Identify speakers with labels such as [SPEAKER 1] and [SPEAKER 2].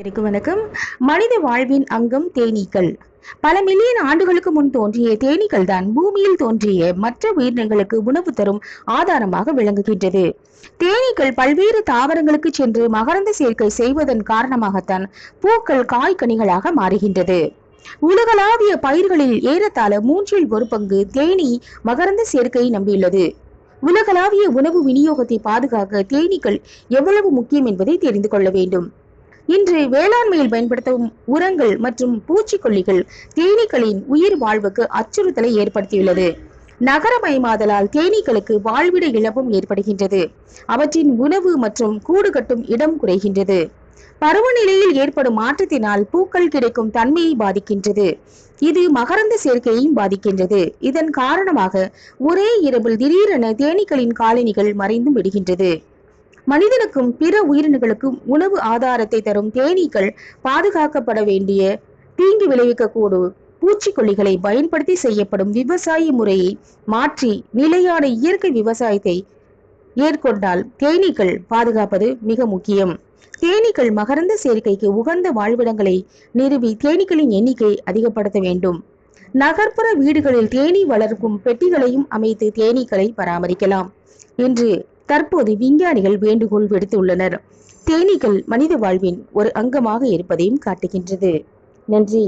[SPEAKER 1] இருக்கு வணக்கம். மனித வாழ்வின் அங்கம் தேனீக்கள். பல மில்லியன் ஆண்டுகளுக்கு முன் தோன்றிய தேனீக்கள் தான் பூமியில் தோன்றிய மற்ற உயிரினங்களுக்கு உணவு தரும் ஆதாரமாக விளங்குகின்றது. தேனீக்கள் பல்வேறு தாவரங்களுக்கு சென்று மகரந்த சேர்க்கை செய்வதன் காரணமாகத்தான் பூக்கள் காய்கனிகளாக மாறுகின்றது. உலகளாவிய பயிர்களில் ஏறத்தாழ மூன்றில் ஒரு பங்கு தேனீ மகரந்த சேர்க்கையை நம்பியுள்ளது. உலகளாவிய உணவு விநியோகத்தை பாதுகாக்க தேனீக்கள் எவ்வளவு முக்கியம் என்பதை தெரிந்து கொள்ள வேண்டும். இன்று வேளாண்மையில் பயன்படுத்தும் உரங்கள் மற்றும் பூச்சிக்கொல்லிகள் தேனீக்களின் உயிர் வாழ்வுக்கு அச்சுறுத்தலை ஏற்படுத்தியுள்ளது. நகரமயமாதலால் தேனீக்களுக்கு வாழ்விட இழப்பும் ஏற்படுகின்றது. அவற்றின் உணவு மற்றும் கூடு கட்டும் இடம் குறைகின்றது. பருவநிலையில் ஏற்படும் மாற்றத்தினால் பூக்கள் கிடைக்கும் தன்மையை பாதிக்கின்றது. இது மகரந்த சேர்க்கையையும் பாதிக்கின்றது. இதன் காரணமாக ஒரே இரவில் திடீரென தேனீக்களின் காலனிகள் மறைந்தும் விடுகின்றது. மனிதனுக்கும் பிற உயிரினங்களுக்கும் உணவு ஆதாரத்தை தரும் தேனீக்கள் பாதுகாக்கப்பட வேண்டிய தீங்கு விளைவிக்கக்கூடும். பூச்சிக்கொல்லிகளை பயன்படுத்தி செய்யப்படும் விவசாய முறையை மாற்றி நிலையான இயற்கை விவசாயத்தை ஏற்கொண்டால் தேனீக்கள் பாதுகாப்பது மிக முக்கியம். தேனீக்கள் மகரந்த சேர்க்கைக்கு உகந்த வாழ்விடங்களை நிறுவி தேனீக்களின் எண்ணிக்கை அதிகப்படுத்த வேண்டும். நகர்ப்புற வீடுகளில் தேனீ வளர்க்கும் பெட்டிகளையும் அமைத்து தேனீக்களை பராமரிக்கலாம். என்று தற்போது விஞ்ஞானிகள் வேண்டுகோள் விடுத்துள்ளனர். தேனீக்கள் மனித வாழ்வின் ஒரு அங்கமாக இருப்பதையும் காட்டுகின்றது. நன்றி.